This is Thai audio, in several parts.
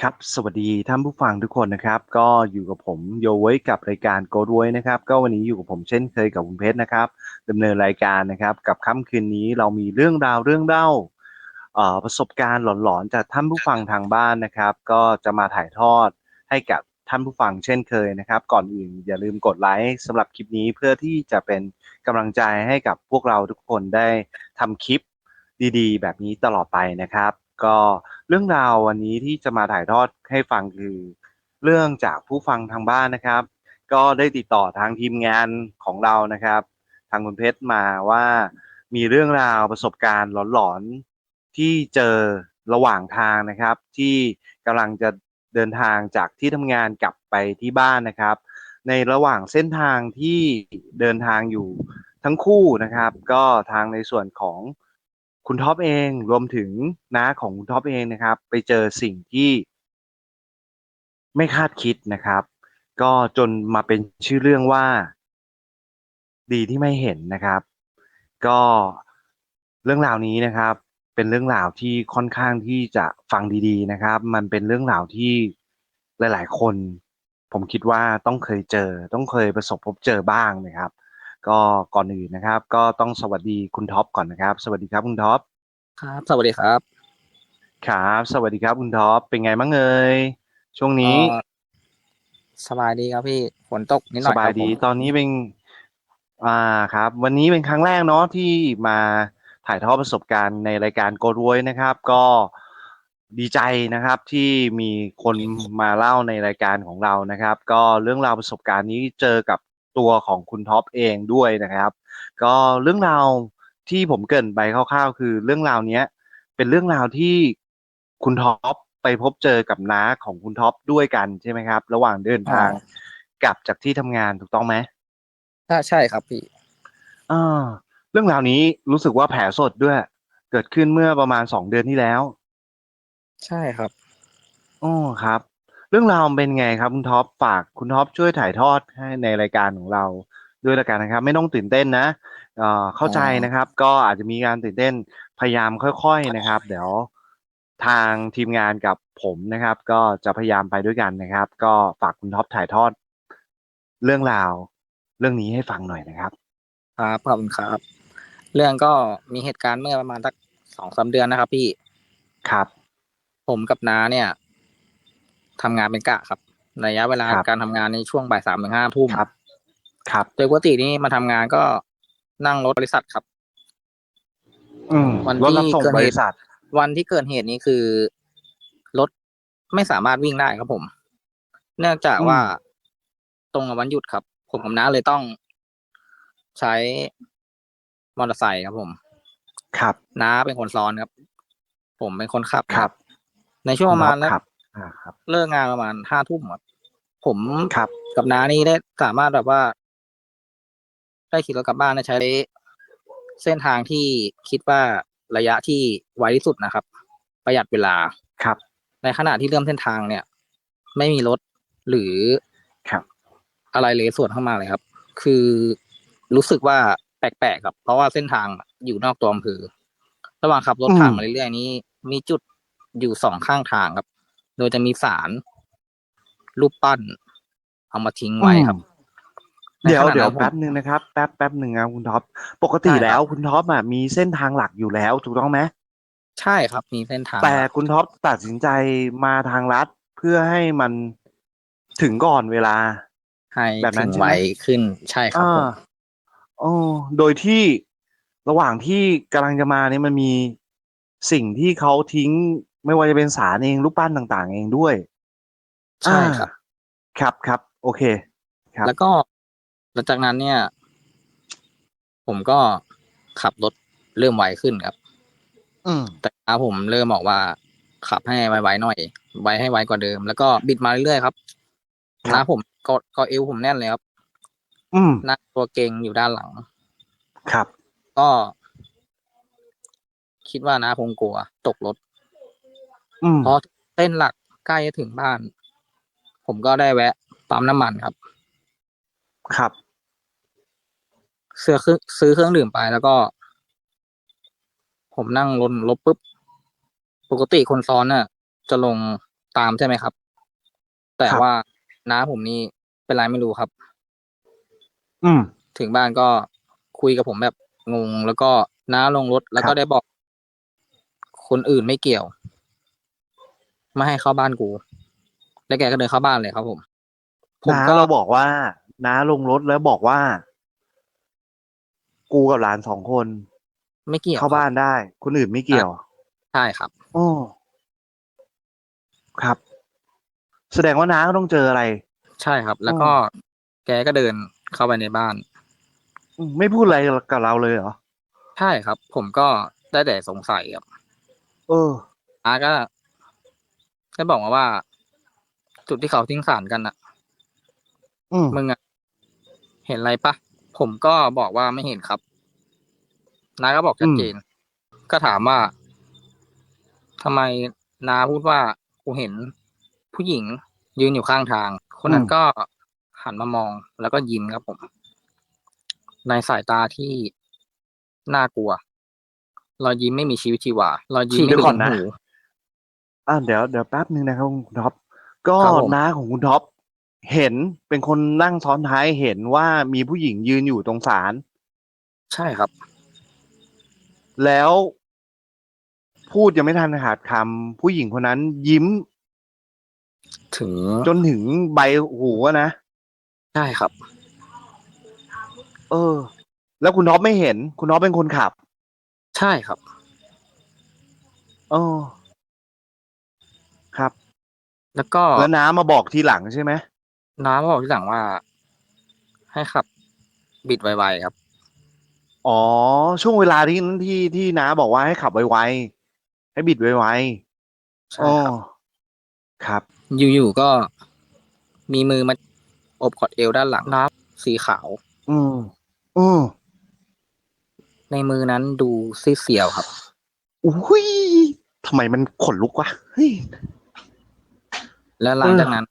ครับ สวัสดีท่านผู้ฟังทุกคนนะครับ ก็อยู่กับผมโยไว้กับรายการโกดไว้นะครับ ก็วันนี้อยู่กับผมเช่นเคยกับคุณเพชรนะครับดำเนินรายการนะครับ กับค่ำคืนนี้เรามีเรื่องราวเรื่องเล่าเอ่อประสบการณ์หลอนๆจากท่านผู้ฟังทางบ้านนะครับ ก็จะมาถ่ายทอดให้กับท่านผู้ฟังเช่นเคยนะครับ ก่อนอื่นอย่าลืมกดไลค์สำหรับคลิปนี้เพื่อที่จะเป็นกำลังใจให้กับพวกเราทุกคนได้ทำคลิปดีๆ แบบนี้ตลอดไปนะครับ ก็ เรื่องราววันนี้ที่จะมาถ่ายทอดให้ฟังคือ เรื่องจากผู้ฟังทางบ้านนะครับ ก็ได้ติดต่อทางทีมงานของเรานะครับ ทางคุณเพชรมาว่ามีเรื่องราวประสบการณ์หลอนๆที่เจอระหว่างทางนะครับ ที่กำลังจะเดินทางจากที่ทำงานกลับไปที่บ้านนะครับ ในระหว่างเส้นทางที่เดินทางอยู่ทั้งคู่นะครับ ก็ทางในส่วนของ คุณท็อปเองรวมถึงน้าของคุณท็อปเองนะครับ ไปเจอสิ่งที่ไม่คาดคิดนะครับ ก็จนมาเป็นชื่อเรื่องว่า ดีที่ไม่เห็นนะครับ ก็เรื่องราวนี้นะครับ เป็นเรื่องราวที่ค่อนข้างที่จะฟังดีๆนะครับ มันเป็นเรื่องราวที่หลาย ๆ คน ผมคิดว่าต้องเคยเจอ ต้องเคยประสบพบเจอบ้างนะครับ ก็ก่อนอื่นนะครับ ก็ต้องสวัสดีคุณท็อปก่อนนะครับ สวัสดีครับคุณท็อปครับ สวัสดีครับครับ สวัสดีครับคุณท็อปเป็นไงบ้างเอ่ยช่วงนี้เอ่อสบายดีครับพี่ฝนตกนิดหสน่อยบายดีครับผมตอนนี้เป็น อ่าครับ วันนี้เป็นครั้งแรกเนาะที่มาถ่ายทอดประสบการณ์ในรายการโกดว y นะครับ ก็ดีใจนะครับที่มีคนมาเล่าในรายการของเรานะครับ ก็เรื่องราวประสบการณ์นี้เจอกับ ตัวของคุณท็อปเองด้วยนะครับ ก็เรื่องราวที่ผมเกรินไปคร่าวๆ คือเรื่องราวเนี้ยเป็นเรื่องราวที่คุณท็อปไปพบเจอกับน้าของคุณท็อปด้วยกันใช่ไหมครับ ระหว่างเดินทางกลับจากที่ทำงานถูกต้องไหมถ้าใช่ครับพี่อ่าเรื่องราวนี้รู้สึกว่าแผลสดด้วย เกิดขึ้นเมื่อประมาณสองเดือนที่แล้ว ใช่ครับอ๋อครับ เรื่องราวมันเป็นไงครับคุณท็อปฝากคุณท็อปช่วยถ่ายทอดให้ในรายการของเราด้วยละกันนะครับ ไม่ต้องตื่นเต้นนะเอ่อเข้าใจนะครับ ก็อาจจะมีการตื่นเต้นพยายามค่อยๆนะครับ เดี๋ยวทางทีมงานกับผมนะครับ ก็จะพยายามไปด้วยกันนะครับ ก็ฝากคุณท็อปถ่ายทอด เรื่องราว เรื่องนี้ให้ฟังหน่อยนะครับ ครับขอบคุณครับ เรื่องก็มีเหตุการณ์เมื่อประมาณสักสองสามเดือนนะครับ พี่ครับ ผมกับน้าเนี่ย ทำงานเป็นกะครับระยะเวลาครับการทำงานในช่วงบ่ายสามถึงห้าทุ่มครับครับโดยปกตินี่มาทำงานก็นั่งรถบริษัทครับ อืมวันรถที่รับส่งเกิดบเหริตุษัทวันที่เกิดเหตุนี้คือรถไม่สามารถวิ่งได้ครับผม เนื่องจากอืมว่าตรงกับวันหยุดครับ ผมกับน้าเลยต้องใช้มอเตอร์ไซค์ครับผม ครับ น้าเป็นคนซ้อนครับ ผมเป็นคนขับครับ ในช่วงประมาณคนะรับ อ่าครับ เลิกงานประมาณห้าทุ่มครับผมครับกับน้านี่ได้สามารถแบบว่า ได้ขี่รถกลับบ้านได้ใช้เส้นทางที่คิดว่าระยะที่ไวที่สุดนะครับ ประหยัดเวลาครับ ในขณะที่เริ่มเส้นทางเนี่ย ไม่มีรถหรือครับ อะไรเลยส่วนเข้ามาเลยครับ คือรู้สึกว่าแปลกๆครับ เพราะว่าเส้นทางอยู่นอกตัวอำเภอระหว่างขับรถอืมผ่านมาเรื่อยๆนี้ มีจุดอยู่สองข้างทางครับ โดยจะมีสารรูปปั้น เอามาทิ้งไว้ครับ เดี๋ยวในขณะเดี๋ยวนั้นผมแป๊บหนึ่งนะครับแป๊บแป๊บหนึ่งนะคุณท็อปปกติได้ครับแล้วคุณท็อปอะมีเส้นทางหลักอยู่แล้วถูกต้องไหมใช่ครับมีเส้นทาง แต่คุณท็อปตัดสินใจมาทางลัดเพื่อให้มันถึงก่อนเวลาให้แบบนั้ถึนงใช่ไหมไวขึ้นใช่ครับอ่าผมอ๋อโดยที่ระหว่างที่กำลังจะมาเนี่ยมันมีสิ่งที่เขาทิ้ง ไม่ว่าจะเป็นสารเองรูปปั้นต่างๆ เองด้วย ใช่ครับอ่าครับครับโอเค ครับ แล้วก็หลังจากนั้นเนี่ย ผมก็ขับรถเริ่มไวขึ้นครับ อืมแต่น้าผมเริ่มบอกว่า ขับให้ไวๆหน่อย ไวให้ไวกว่าเดิม แล้วก็บิดมาเรื่อยๆครับครับน้าผมก็ก็เอวผมแน่นเลยครับ อืมหน้าตัวเก่งอยู่ด้านหลัง ครับ ก็ คิดว่าน้าคงกลัว ตกรถ อืมเพราะเส้นหลักใกล้จะถึงบ้าน ผมก็ได้แวะปั๊มน้ำมันครับ ครับซื้อเครื่องซื้อเครื่องดื่มไปแล้วก็ ผมนั่งรถรถปุ๊บ ปกติคนซ้อนน่ะ จะลงตามใช่ไหมครับ แต่ครับ ว่าน้าผมนี่เป็นไรไม่รู้ครับ อืม ถึงบ้านก็คุยกับผมแบบงง แล้วก็น้าลงรถแล้วครัก็บ ได้บอกคนอื่นไม่เกี่ยว ไม่ให้เข้าบ้านกู แล้วแกก็เดินเข้าบ้านเลยครับผม ผมน้าก็เราบอกว่าน้าลงรถแล้วบอกว่า กูกับหลานสองคน ไม่เกี่ยวเข้าบ้านได้ คนอื่นไม่เกี่ยว ใช่ครับโอ้ครับ แสดงว่าน้าก็ต้องเจออะไร ใช่ครับ แล้วก็แกก็เดินเข้าไปในบ้านอืมไม่พูดอะไรกับเราเลยเหรอ ใช่ครับ ผมก็ได้แต่สงสัยครับ เอออาก็ ได้บอกมาว่า จุดที่เขาทิ้งสารกันน่ะอืมมึงอะเห็นอะไรปะผมก็บอกว่าไม่เห็นครับน้าก็บอกชัดเจน ก็ถามว่าทำไมน้าพูดว่ากูเห็นผู้หญิงยืนอยู่ข้างทาง คนนั้นก็หันมามองแล้วก็ยิ้มครับผม ในสายตาที่น่ากลัวรอยยิ้มไม่มีชีวิตชีวารอยยิ้มไม่เดี๋ยวมีก่อนนะหู อ่าเดี๋ยวเดี๋ยวแป๊บนึงนะครับคุณท็อปก็ครับผม น้าของคุณท็อปเห็นเป็นคนนั่งซ้อนท้ายเห็นว่ามีผู้หญิงยืนอยู่ตรงศาลใช่ครับ แล้วพูดยังไม่ทันขาดคำผู้หญิงคนนั้นยิ้มถึงจนถึงใบหูอะนะใช่ครับ เออ แล้วคุณท็อปไม่เห็น คุณท็อปเป็นคนขับ ใช่ครับ เออครับ แล้วก็แล้วน้ามาบอกทีหลังใช่ไหมน้าบอกที่หลังว่า ให้ขับ บิดไวๆครับ อ๋อ ช่วงเวลาที่ที่ที่น้าบอกว่าให้ขับไวๆให้บิดไวๆใช่อ๋อครับครับ อยู่ๆก็มีมือมาอบกอดเอวด้านหลังน้ำสีขาว อืมอืมในมือนั้นดูซีดเสียวครับ อุ้ยทำไมมันขนลุกวะเฮ้ย แล้วหลังเออจากนั้น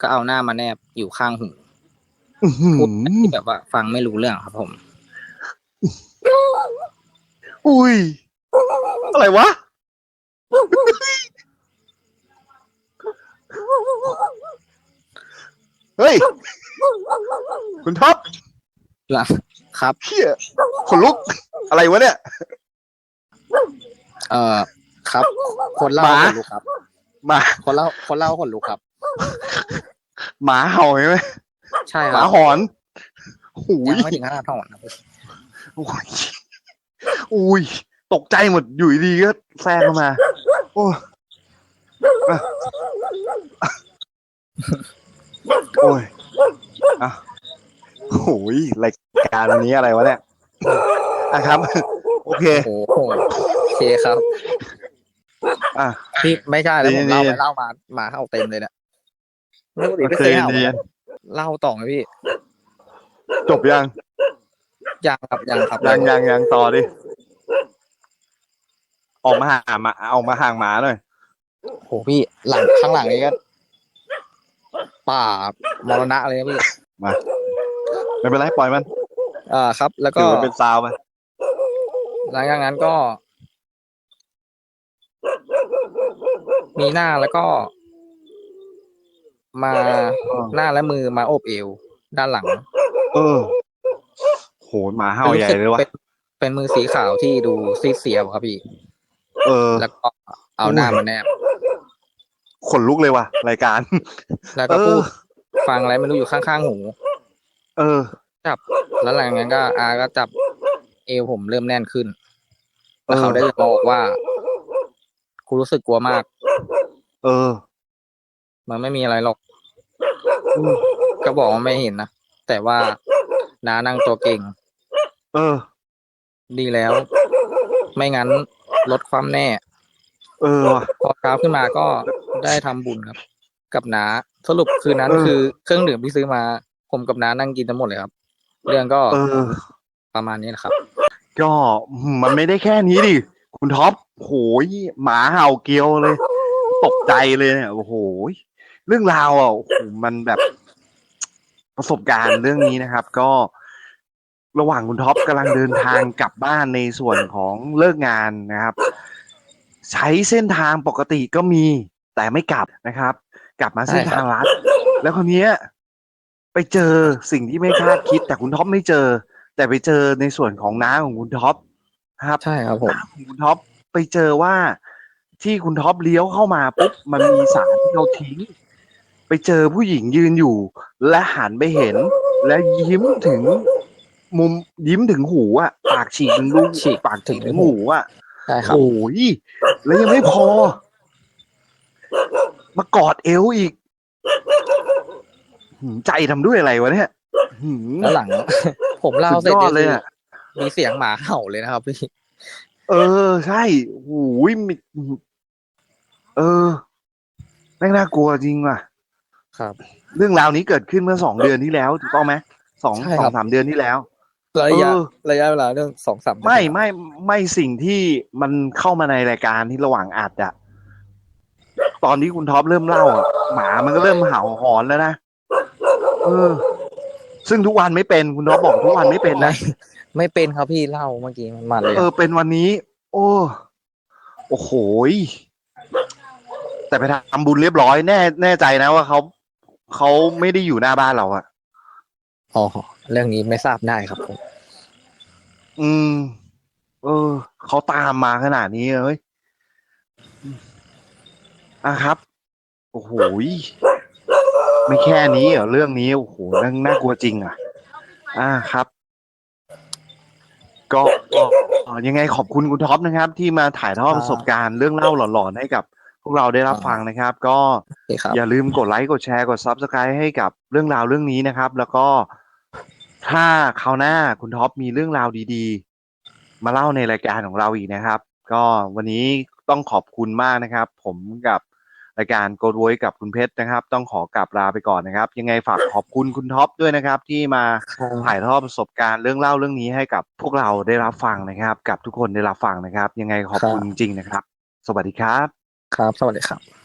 ก็เอาหน้ามาแนบอยู่ข้างหูอื้อหือพูดที่แบบว่า ฟังไม่รู้เรื่องครับผม อุ้ย อะไรวะ เฮ้ย คุณท็อปหลังครับเฮียขนลุก อะไรวะเนี่ย เอ่อ ครับ คนเล่าหมาขนลุกครับ หมาคนเล่าคนเล่าขนลุกครับ หมาเห่าใช่ไหมใช่หคมารับหอนหูยัยงไม่ถึงขนาดถอนครับอุ้ยอุ้ย ตกใจหมดอยู่ดีๆก็แซงเข้ามา โอ้อะโอ้ยอะโอ้ยรายการวันนี้อะไรวะเนี่ยอะครับ โอเค โอ้โหโอเคครับ อะ พี่ไม่ใช่แล้วผมดีเล่าดีไปเล่ามาหมาเข้าเต็มเลยเนี่ยไม่ปกติไม่โอเคเคยเห่าดีเลยเล่าต่อไหมพี่จบยังยังครับยังครับยังยังยังต่อดิ ออกมาห่างหมาออกมาห่างหมาหน่อย โหพี่หลังข้างหลังนี้ก็ป่ามรณะเลยนะพี่มาไม่เป็นไรปล่อยมันอ่าครับ แล้วก็ถือว่าเป็นซาวไปหลังจากนั้นก็ มีหน้าแล้วก็ มาหน้าและมือมาโอบเอว ด้านหลัง เออ โหหมาเห่าใหญ่เลยวะ เป็นเป็นมือสีขาวที่ดูซีดเสียวครับพี่ เออ แล้วก็เอาหน้ามาแนบ ขนลุกเลยว่ะ รายการ แล้วก็เออพูดฟังอะไรไม่รู้อยู่ข้างๆหู เออ จับ แล้วหลังจากนั้นก็ อาก็จับเอวผมเริ่มแน่นขึ้นเอแล้วอเขาได้บอกว่ากูรู้สึกกลัวมาก เออ มันไม่มีอะไรหรอกอืมก็บอกว่าไม่เห็นนะ แต่ว่าน้านั่งตัวเก่ง เออ ดีแล้ว ไม่งั้นลดความแน่ เออว่ะ พอเช้าขึ้นมาก็ได้ทำบุญครับ กับน้าสรุปคืนนั้นเออ คือเครื่องดื่มที่ซื้อมา ผมกับน้านั่งกินทั้งหมดเลยครับ เรื่องก็เออ ประมาณนี้แหละครับ ก็มันไม่ได้แค่นี้ดิ คุณท็อปโหยหมาเห่าเกลียวเลยตก ใจเลยเนี่ยโอ้โหยเรื่องราวอะโอ้โหมันแบบประสบการณ์เรื่องนี้นะครับ ก็ระหว่างคุณท็อปกำลังเดินทางกลับบ้านในส่วนของเลิกงานนะครับ ใช้เส้นทางปกติก็มีแต่ไม่กลับนะครับ กลับมาเส้นใช่ครับทางลัด แล้วคนนี้ยไปเจอสิ่งที่ไม่คาดคิด แต่คุณท็อปไม่เจอ แต่ไปเจอในส่วนของน้าของคุณท็อปนะครับใช่ครับผมน้าของคุณท็อปไปเจอว่า ที่คุณท็อปเลี้ยวเข้ามาปุ๊บมันมีสารที่เขาทิ้ง ไปเจอผู้หญิงยืนอยู่ และหันไปเห็น และยิ้มถึง มุมยิ้มถึงหูอะปากฉีกถึงลูกฉีกปากฉีกถึถึงงหูหูอะใช่ครับโอ้ยแล้วยังไม่พอ มากอดเอวอีกหืมใจทำด้วยอะไรวะเนี่ยหืมแล้วหลัง ผมเล่าสุดเสร็จยอดนี่เลยคืออะมีเสียงหมาเห่าเลยนะครับพี่เออ ใช่โอ้ยมี เออแม่งน่ากลัวจริงว่ะ ครับ เรื่องราวนี้เกิดขึ้นเมื่อสองเดือนที่แล้วถูกต้องไหมสองใช่สอครังบสามเดือนที่แล้ว ระยะเออ ระยะเวลาเรื่องสองสามเดือนไม่ไม่ไม่สิ่งที่มันเข้ามาในรายการที่ระหว่างอัดอะตอนที่คุณท็อปเริ่มเล่าอะหมามันก็เริ่มเห่าหอนแล้วนะเออ ซึ่งทุกวันไม่เป็นคุณท็อปบอกทุกวันไม่เป็นไม่นะ ไม่เป็นครับพี่เล่าเมื่อกี้มันมาเลยเออเป็นวันนี้ โอ้ โอ้โหย แต่ไปทำบุญเรียบร้อยแน่แน่ใจนะว่าเขาเขาไม่ได้อยู่หน้าบ้านเราอะอ๋อเรื่องนี้ไม่ทราบได้ครับผม อืม เออเขาตามมาขนาดนี้เฮ้ยอืมอะครับ โอ้โหยไม่แค่นี้เหรอเรื่องนี้โอ้โหน่าน่ากลัวจริง อะ อ่าครับ ก็ก็เอ่อยังไงขอบคุณคุณท็อปนะครับ ที่มาถ่ายทอดประสบการณ์เรื่องเล่าหลอนๆให้กับ พวกเราได้รับฟังนะครับ ก็โอเคครับอย่าลืมกดไลค์กดแชร์กด Subscribe ให้กับเรื่องราวเรื่องนี้นะครับ แล้วก็ถ้าคราวหน้าคุณท็อปมีเรื่องราวดีๆ มาเล่าในรายการของเราอีกนะครับ ก็วันนี้ต้องขอบคุณมากนะครับ ผมกับรายการโกด o วยกับคุณเพชรนะครับ ต้องขอกลับลาไปก่อนนะครับ ยังไงฝากขอบคุณคุณท็อปด้วยนะครับ ที่มาถ่ายทอดประสบการณ์เรื่องเล่าเรื่องนี้ให้กับพวกเราได้รับฟังนะครับ กับทุกคนได้รับฟังนะครับ ยังไงขอบคุณจริงๆนะครับ สวัสดีครับ ครับ สวัสดีครับ